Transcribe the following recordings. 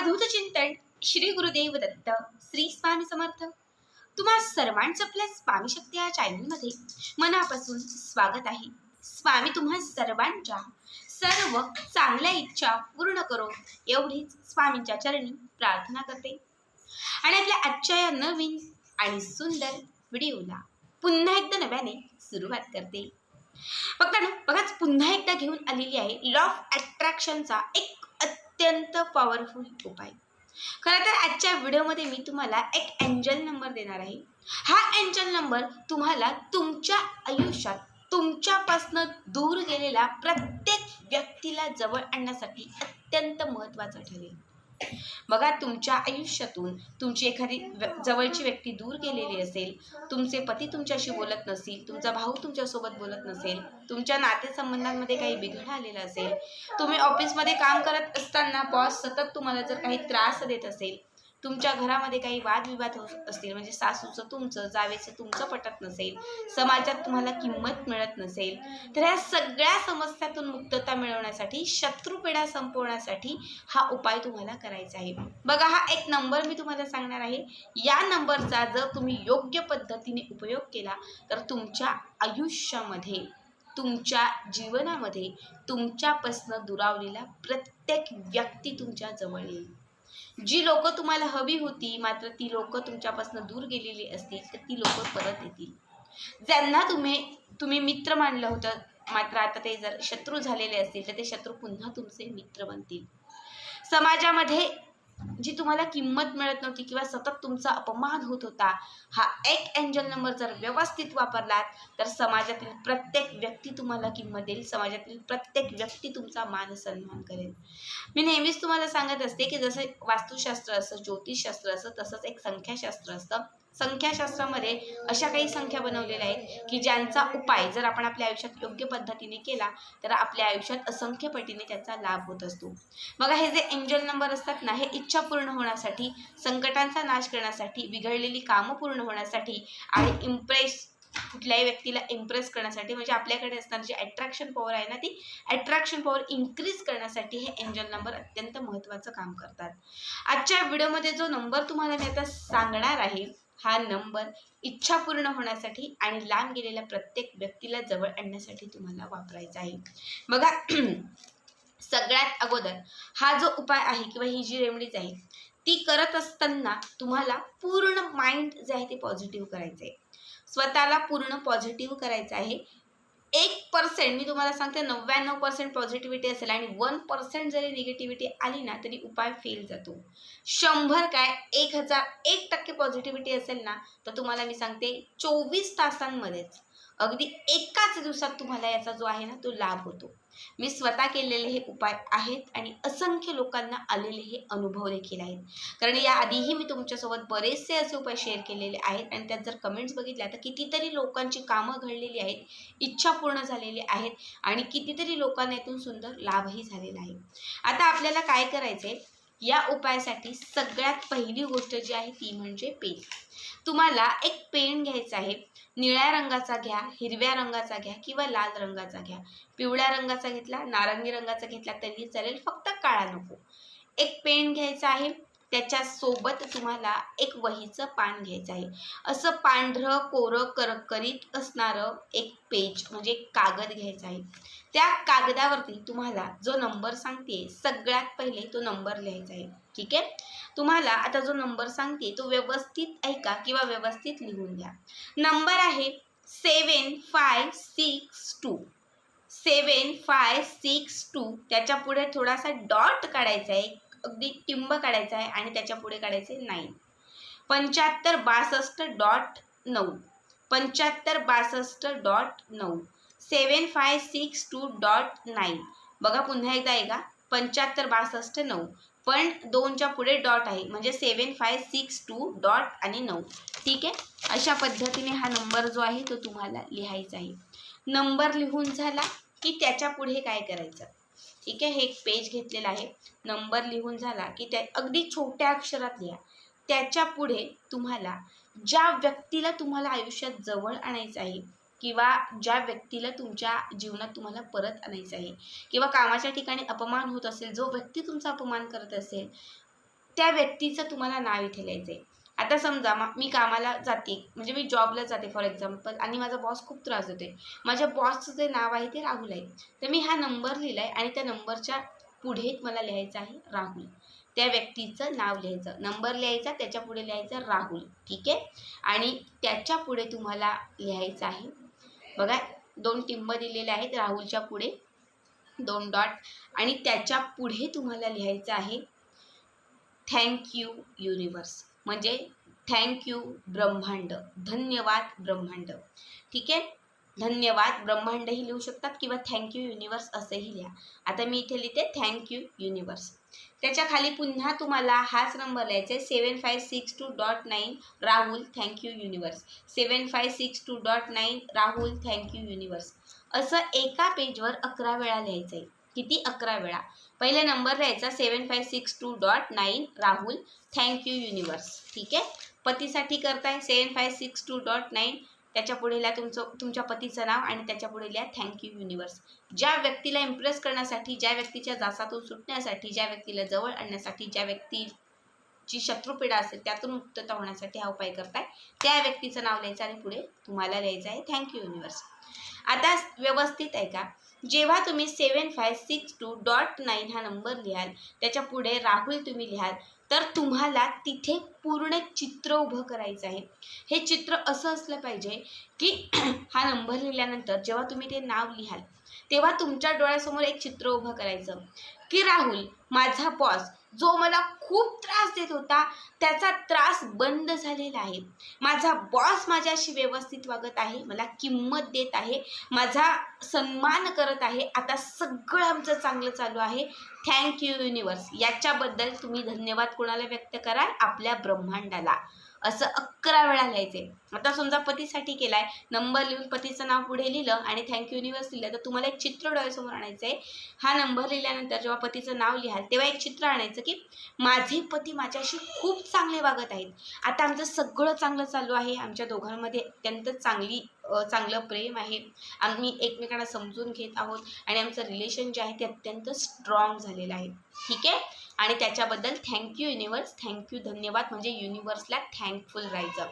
अवधूत चिंतन श्री गुरुदेव दत्त श्री स्वामी समर्थ. तुम्हा सर्वांचं आपल्या स्वामी शक्ती या चॅनलमध्ये मनापासून स्वागत आहे. स्वामी तुम्हा सर्वांच्या सर्व चांगल्या इच्छा पूर्ण करो एवढीच स्वामींच्या चरणी प्रार्थना करते. आणि आपल्या आजच्या या नवीन आणि सुंदर व्हिडिओला पुन्हा एकदा नव्याने सुरुवात करते. फक्त ना बघाच पुन्हा एकदा घेऊन आलेली आहे लॉ ऑफ अट्रॅक्शनचा एक अत्यंत पॉवरफुल उपाय. खरं तर आजच्या व्हिडिओमध्ये मी तुम्हाला एक एंजल नंबर देणार आहे. हा एंजल नंबर तुम्हाला तुमच्या आयुष्यात तुमच्यापासनं दूर गेलेला प्रत्येक व्यक्तीला जवळ आणण्यासाठी अत्यंत महत्त्वाचा ठरेल. बघा तुमच्या आयुष्यातून तुमची एखादी जवळची व्यक्ती दूर गेलेली असेल तुमचे पती तुमच्याशी बोलत नसेल तुमचा भाऊ तुमच्यासोबत बोलत नसेल तुमच्या नातेसंबंधांमध्ये काही बिघड आलेला असेल तुम्ही ऑफिसमध्ये काम करत असताना बॉस सतत तुम्हाला जर काही त्रास देत असेल तुमच्या घरामध्ये काही वादविवाद होत असतील म्हणजे सासूचं तुमचं जावेचं तुमचं पटत नसेल समाजात तुम्हाला किंमत मिळत नसेल तर ह्या सगळ्या समस्यातून मुक्तता मिळवण्यासाठी शत्रुपेढा संपवण्यासाठी हा उपाय तुम्हाला करायचा आहे. बघा हा एक नंबर मी तुम्हाला सांगणार आहे. या नंबरचा जर तुम्ही योग्य पद्धतीने उपयोग केला तर तुमच्या आयुष्यामध्ये तुमच्या जीवनामध्ये तुमच्यापासनं दुरावलेला प्रत्येक व्यक्ती तुमच्या जवळ येईल. जी लोक तुम्हाला हवी होती मात्र ती लोक तुमच्यापासून दूर गेलेली असतील तर ती लोक परत येतील. ज्यांना तुम्ही तुम्ही मित्र मानलं होतं मात्र आता ते जर शत्रू झालेले असतील तर ते शत्रू पुन्हा तुमचे मित्र बनतील. समाजामध्ये जी तुम्हाला किंमत मिळत नव्हती किंवा सतत तुमचा अपमान होत होता हा एक एंजल नंबर जर व्यवस्थित वापरलात तर समाजातील प्रत्येक व्यक्ती तुम्हाला किंमत देईल समाजातील प्रत्येक व्यक्ती तुमचा मान सन्मान करेल. मी नेहमीच तुम्हाला सांगत असते की जसं वास्तुशास्त्र असं ज्योतिषशास्त्र असं तसंच एक संख्याशास्त्र असतं. संख्याशास्त्रामध्ये अशा काही संख्या बनवलेल्या आहेत की ज्यांचा उपाय जर आपण आपल्या आयुष्यात योग्य पद्धतीने केला तर आपल्या आयुष्यात असंख्य पटीने त्याचा लाभ होत असतो. बघा हे जे एंजल नंबर असतात ना हे इच्छा पूर्ण होण्यासाठी संकटांचा नाश करण्यासाठी बिघडलेली कामं पूर्ण होण्यासाठी आणि इम्प्रेस कुठल्याही व्यक्तीला इम्प्रेस करण्यासाठी म्हणजे आपल्याकडे असणारी जी अट्रॅक्शन पॉवर आहे ना ती अट्रॅक्शन पॉवर इन्क्रीज करण्यासाठी हे एंजल नंबर अत्यंत महत्त्वाचं काम करतात. आजच्या व्हिडिओमध्ये जो नंबर तुम्हाला मी आता सांगणार आहे हा नंबर इच्छा पूर्ण होण्यासाठी आणि लांब गेलेल्या प्रत्येक व्यक्तीला जवळ आणण्यासाठी तुम्हाला वापरायचा आहे. बघा सगळ्यात अगोदर हा जो उपाय आहे किंवा ही जी रेमडीज आहे ती करत असताना तुम्हाला पूर्ण माइंड जे आहे ते पॉझिटिव्ह करायचं आहे स्वतःला पूर्ण पॉझिटिव्ह करायचं आहे. एक पर्सेंट मी तुम्हाला सांगते नव्याण्णव पर्सेंट पॉझिटिव्हिटी असेल आणि वन पर्सेंट जरी निगेटिव्हिटी आली ना तरी उपाय फेल जातो. शंभर काय एक हजार एक टक्के पॉझिटिव्हिटी असेल ना तर तुम्हाला मी सांगते चोवीस तासांमध्येच अगदी एकाच दिवसात तुम्हाला याचा जो आहे ना तो लाभ होतो. मी स्वतः केलेले हे उपाय आहेत आणि असंख्य लोकांना आलेले हे अनुभव देखील आहेत. कारण याआधीही मी तुमच्यासोबत बरेचसे असे उपाय शेअर केलेले आहेत आणि त्यात जर कमेंट्स बघितल्या तर कितीतरी लोकांची कामं घडलेली आहेत इच्छा पूर्ण झालेली आहेत आणि कितीतरी लोकांना यातून सुंदर लाभही झालेला आहे. आता आपल्याला काय करायचं आहे या उपायासाठी सगळ्यात पहिली गोष्ट जी आहे ती म्हणजे पेन. तुम्हाला एक पेन घ्यायचा आहे. निळ्या रंगाचा घ्या हिरव्या रंगाचा घ्या किंवा लाल रंगाचा घ्या. पिवळ्या रंगाचा घेतला नारंगी रंगाचा घेतला तरी चालेल फक्त काळा नको. एक पेन घ्यायचा आहे. त्याच्यासोबत तुम्हाला एक वहीचं पान घ्यायचं आहे. असं पांढरं कोरं करकरीत असणारं एक पेज म्हणजे एक कागद घ्यायचा आहे. त्या कागदावरती तुम्हाला जो नंबर सांगते सगळ्यात पहिले तो नंबर लिहायचा आहे. ठीक आहे? तुम्हाला आता जो नंबर सांगते तो व्यवस्थित ऐका किंवा व्यवस्थित लिहून घ्या. नंबर आहे seven five six two. Seven five six two. त्याच्या पुढे थोडासा डॉट काढायचा आहे. अगदी टिंब काढायचा आहे आणि त्याच्या पुढे काढायचे नाईन पंच्याहत्तर बासष्ट डॉट नऊ. पंच्याहत्तर बासष्ट डॉट नऊ. Seven five six two dot nine. बघा पुन्हा एकदा आहे का पंच्याहत्तर बासष्ट नऊ. पण दोनच्या पुढे डॉट आहे. म्हणजे seven five six two dot आणि नऊ. ठीक आहे? अशा पद्धतीने हा नंबर जो आहे तो तुम्हाला लिहायचा आहे. नंबर लिहून झाला की त्याच्या पुढे काय करायचं? ठीक आहे? हे एक पेज घेतलेलं आहे. नंबर लिहून झाला की त्या अगदी छोट्या अक्षरात लिहा. त्याच्या पुढे तुम्हाला ज्या व्यक्तीला तुम्हाला आयुष्यात जवळ आणायचं आहे किंवा ज्या व्यक्तीला तुमच्या जीवनात तुम्हाला परत आणायचं आहे किंवा कामाच्या ठिकाणी अपमान होत असेल जो व्यक्ती तुमचा अपमान करत असेल त्या व्यक्तीचं तुम्हाला नाव इथे लिहायचं आहे आता समजा मी कामाला जाते म्हणजे मी जॉबला जाते फॉर एक्झाम्पल आणि माझा बॉस खूप त्रास देते माझ्या बॉसचं जे नाव आहे ते राहुल आहे. तर मी हा नंबर लिहिला आहे आणि त्या नंबरच्या पुढे मला लिहायचं आहे राहुल. त्या व्यक्तीचं नाव लिहायचं. नंबर लिहायचा त्याच्या पुढे लिहायचं राहुल. ठीक आहे? आणि त्याच्या पुढे तुम्हाला लिहायचं आहे बघा दोन टिंब दिलेले आहेत राहुलच्या पुढे दोन डॉट आणि त्याच्या पुढे तुम्हाला लिहायचं आहे थँक यू युनिवर्स म्हणजे थँक्यू ब्रह्मांड. धन्यवाद ब्रह्मांड. ठीक आहे? धन्यवाद ब्रह्मांडही लिहू शकतात किंवा थँक्यू युनिवर्स असंही लिहा. आता मी इथे लिहिते थँक्यू युनिवर्स त्याच्याखाली पुन्हा तुम्हाला हाच नंबर लिहायचा आहे seven five six two dot nine Rahul thank you universe seven five six two dot nine Rahul thank you universe असं एका पेजवर अकरा वेळा लिहायचं आहे किती? अकरा वेळा. पहिले नंबर राहायचा seven five six two dot nine Rahul thank you universe ठीक आहे? पतीसाठी करताय seven five six two dot nine त्याच्या पुढे लिहा तुमचं तुमच्या पतीचं नाव आणि त्याच्या पुढे लिहा थँक्यू युनिवर्स ज्या व्यक्तीला इम्प्रेस करण्यासाठी ज्या व्यक्तीच्या जासातून सुटण्यासाठी ज्या व्यक्तीला जवळ आणण्यासाठी ज्या व्यक्तीची शत्रुपीडा असेल त्यातून मुक्तता होण्यासाठी हा उपाय करताय. त्या व्यक्तीचं नाव लिहायचं आणि पुढे तुम्हाला लिहायचं आहे थँक्यू युनिवर्स आता व्यवस्थित आहे का? जेव्हा तुम्ही seven five six two dot nine हा नंबर लिहाल त्याच्या पुढे राहुल तुम्ही लिहाल तर तुम्हाला तिथे पूर्ण चित्र उभं करायचं आहे. हे चित्र असं असलं पाहिजे की हा नंबर लिहिल्यानंतर जेव्हा तुम्ही ते नाव लिहाल तेव्हा तुमच्या डोळ्यासमोर एक चित्र उभं करायचं. की राहुल माझा बॉस जो मला खूप त्रास देत होता त्याचा त्रास बंद झालेला आहे. माझा बॉस माझ्याशी व्यवस्थित वागत आहे मला किंमत देत आहे माझा सन्मान करत आहे आता सगळं आमचं चांगलं चालू आहे. थँक्यू युनिवर्स याच्याबद्दल तुम्ही धन्यवाद कोणाला व्यक्त कराल? आपल्या ब्रह्मांडाला. असं अकरा वेळा लिहायचे आता समजा पतीसाठी केलाय नंबर लिहून पतीचं नाव पुढे लिहिलं आणि थँक्यू युनिव्हर्स लिहिलं तर तुम्हाला एक चित्र डोळ्यासमोर आणायचं आहे हा नंबर लिहिल्यानंतर जेव्हा पतीचं नाव लिहाल तेव्हा एक चित्र आणायचं की माझे पती माझ्याशी खूप चांगले वागत आहेत. आता आमचं सगळं चांगलं चालू आहे. आमच्या दोघांमध्ये अत्यंत चांगली चांगलं प्रेम आहे. आम्ही एकमेकांना समजून घेत आहोत आणि आमचं रिलेशन जे आहे ते अत्यंत स्ट्रॉंग झालेलं आहे. ठीक आहे? आणि त्याच्याबद्दल थँक्यू युनिवर्स थँक्यू धन्यवाद म्हणजे युनिवर्सला थँकफुल राहायचं.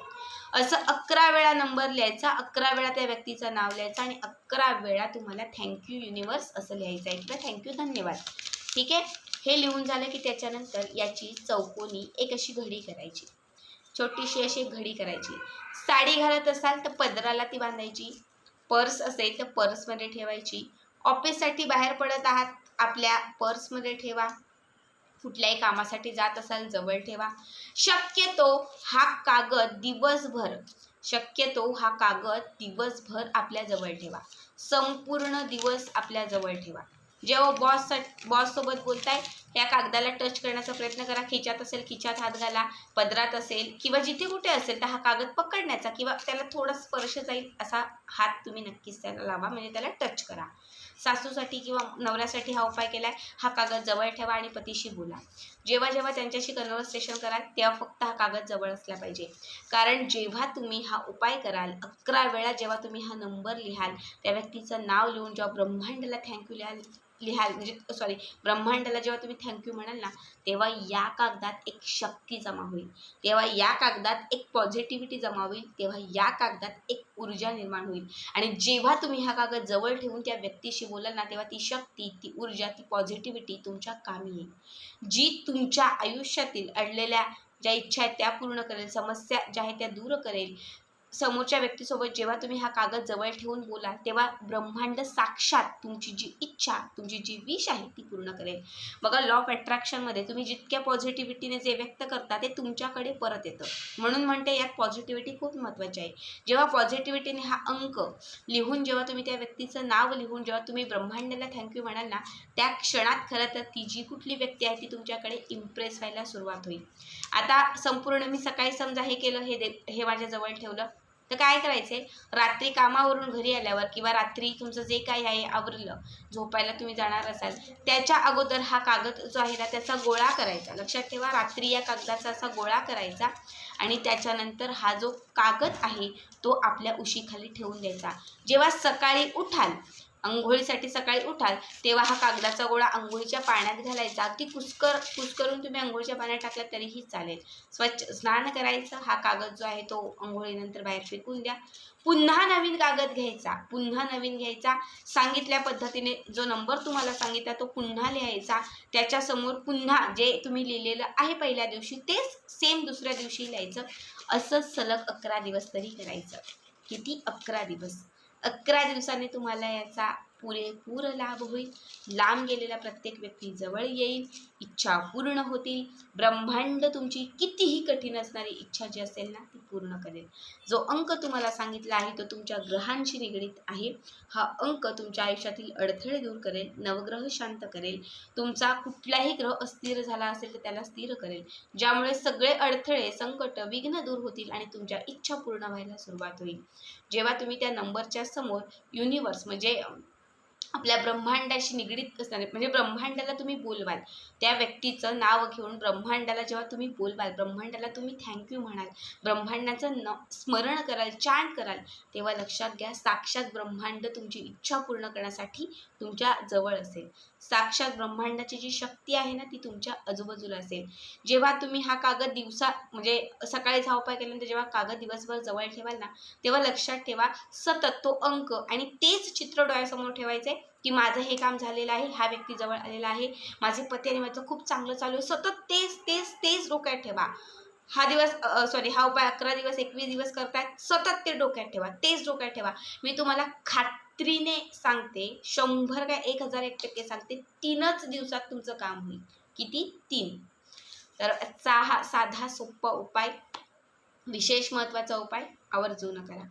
असं अकरा वेळा नंबर लिहायचा अकरा वेळा त्या व्यक्तीचं नाव लिहायचं आणि अकरा वेळा तुम्हाला थँक्यू युनिवर्स असं लिहायचं आहे. किंवा थँक्यू धन्यवाद. ठीक आहे? हे लिहून झालं की त्याच्यानंतर याची चौकोनी एक अशी घडी करायची. छोटीशी अशी घडी करायची. साडी घालत असाल तर पदराला ती बांधायची. पर्स असेल तर पर्समध्ये ठेवायची. ऑफिससाठी बाहेर पडत आहात आपल्या पर्समध्ये ठेवा. कुठल्याही कामासाठी जात असाल जवळ ठेवा. शक्यतो हा कागद दिवसभर शक्यतो हा कागद दिवसभर आपल्या जवळ ठेवा. संपूर्ण दिवस आपल्या जवळ ठेवा. जेव्हा बॉस बॉससोबत बोलताय त्या कागदाला टच करण्याचा प्रयत्न करा. खिच्यात असेल खिच्यात हात घाला. पदरात असेल किंवा जिथे कुठे असेल तर हा कागद पकडण्याचा किंवा त्याला थोडा स्पर्श जाईल असा हात तुम्ही नक्कीच त्याला लावा. म्हणजे त्याला टच करा. सासूसाठी किंवा नवऱ्यासाठी हा उपाय केला आहे हा कागद जवळ ठेवा आणि पतीशी बोला. जेव्हा जेव्हा त्यांच्याशी कन्व्हर्सेशन कराल तेव्हा फक्त हा कागद जवळ असला पाहिजे. कारण जेव्हा तुम्ही हा उपाय कराल अकरा वेळा जेव्हा तुम्ही हा नंबर लिहाल त्या व्यक्तीचं नाव लिहून जेव्हा ब्रह्मांडाला थँक्यू लिहाल लिहाल म्हणजे सॉरी ब्रह्मांडाला जेव्हा तुम्ही थँक्यू म्हणाल ना तेव्हा या कागदात एक शक्ती जमा होईल. तेव्हा या कागदात एक पॉझिटिव्हिटी जमा होईल. तेव्हा या कागदात एक ऊर्जा निर्माण होईल. आणि जेव्हा तुम्ही हा कागद जवळ ठेवून त्या व्यक्तीशी बोलाल ना तेव्हा ती शक्ती ती ऊर्जा ती पॉझिटिव्हिटी तुमच्या कामी येईल. जी तुमच्या आयुष्यातील अडलेल्या ज्या इच्छा आहेत त्या पूर्ण करेल. समस्या ज्या आहेत त्या दूर करेल. समोरच्या व्यक्तीसोबत जेव्हा तुम्ही हा कागद जवळ ठेवून बोला तेव्हा ब्रह्मांड साक्षात तुमची जी इच्छा तुमची जी विश आहे ती पूर्ण करेल. बघा लॉ ऑफ अट्रॅक्शनमध्ये तुम्ही जितक्या पॉझिटिव्हिटीने जे व्यक्त करता ते तुमच्याकडे परत येतं. म्हणून म्हणते यात पॉझिटिव्हिटी खूप महत्त्वाची आहे. जेव्हा पॉझिटिव्हिटीने हा अंक लिहून जेव्हा तुम्ही त्या व्यक्तीचं नाव लिहून जेव्हा तुम्ही ब्रह्मांडाला थँक्यू म्हणाल ना त्या क्षणात खरं तर ती जी कुठली व्यक्ती आहे ती तुमच्याकडे इम्प्रेस व्हायला सुरुवात होईल. आता संपूर्ण मी सकाळी समजा हे केलं हे दे हे माझ्याजवळ ठेवलं तर काय करायचंय? रात्री कामावरून घरी आल्यावर किंवा रात्री तुमचं जे काही आहे आवरलं झोपायला तुम्ही जाणार असाल त्याच्या अगोदर हा कागद जो आहे ना त्याचा गोळा करायचा. लक्षात ठेवा रात्री या कागदाचा असा गोळा करायचा आणि त्याच्यानंतर हा जो कागद आहे तो आपल्या उशीखाली ठेवून द्यायचा. जेव्हा सकाळी उठाल अंघोळीसाठी सकाळी उठाल तेव्हा हा कागदाचा गोळा अंघोळीच्या पाण्यात घालायचा. अगदी कुसकर कुसकरून तुम्ही अंघोळीच्या पाण्यात टाकला तरीही चालेल. स्वच्छ स्नान करायचं हा कागद जो आहे तो अंघोळीनंतर बाहेर फेकून द्या. पुन्हा नवीन कागद घ्यायचा. पुन्हा नवीन घ्यायचा. सांगितल्या पद्धतीने जो नंबर तुम्हाला सांगितला तो पुन्हा लिहायचा. त्याच्यासमोर पुन्हा जे तुम्ही लिहिलेलं आहे पहिल्या दिवशी तेच सेम दुसऱ्या दिवशी लिहायचं. असं सलग अकरा दिवस तरी करायचं. किती अकरा दिवस? अकरा दिवसांनी तुम्हाला याचा पुरेपूर लाभ होईल. लांब गेलेला प्रत्येक व्यक्ती जवळ येईल. इच्छा पूर्ण होतील. ब्रह्मांड तुमची कितीही कठीण असणारी इच्छा जी असेल ना ती पूर्ण करेल. जो अंक तुम्हाला सांगितला आहे तो तुमच्या ग्रहांशी निगडीत आहे. हा अंक तुमच्या आयुष्यातील अडथळे दूर करेल नवग्रह शांत करेल. तुमचा कुठलाही ग्रह अस्थिर झाला असेल तर त्याला स्थिर करेल. ज्यामुळे सगळे अडथळे संकट विघ्न दूर होतील आणि तुमच्या इच्छा पूर्ण व्हायला सुरुवात होईल. जेव्हा तुम्ही त्या नंबरच्या समोर युनिवर्स म्हणजे आपल्या ब्रह्मांडाशी निगडीत असणारे म्हणजे ब्रह्मांडाला तुम्ही बोलवाल. त्या व्यक्तीचं नाव घेऊन ब्रह्मांडाला जेव्हा तुम्ही बोलवाल ब्रह्मांडाला तुम्ही थँक्यू म्हणाल ब्रह्मांडाचं न स्मरण कराल चांट कराल तेव्हा लक्षात घ्या साक्षात ब्रह्मांड तुमची इच्छा पूर्ण करण्यासाठी तुमच्या जवळ असेल. साक्षात ब्रह्मांडाची जी शक्ती आहे ना ती तुमच्या आजूबाजूला असेल. जेव्हा तुम्ही हा कागद दिवसा म्हणजे सकाळी धावपाय केल्यानंतर जेव्हा कागद दिवसभर जवळ ठेवाल ना तेव्हा लक्षात ठेवा सतत तो अंक आणि तेच चित्र डोळ्यासमोर ठेवायचे की माझं हे काम झालेलं आहे हा व्यक्ती जवळ आलेला आहे माझे पती आणि माझं खूप चांगलं चालू आहे. सतत तेच तेच तेच डोक्यात ठेवा. हा दिवस सॉरी हा उपाय अकरा दिवस एकवीस दिवस करतायत सतत ते डोक्यात ठेवा. तेच डोक्यात ठेवा. मी तुम्हाला खात्रीने सांगते शंभर काय एक हजार एक टक्के सांगते तीनच दिवसात तुमचं काम होईल. किती? तीन. तर आजचा हा साधा सोपा उपाय विशेष महत्त्वाचा उपाय आवर्जून करा.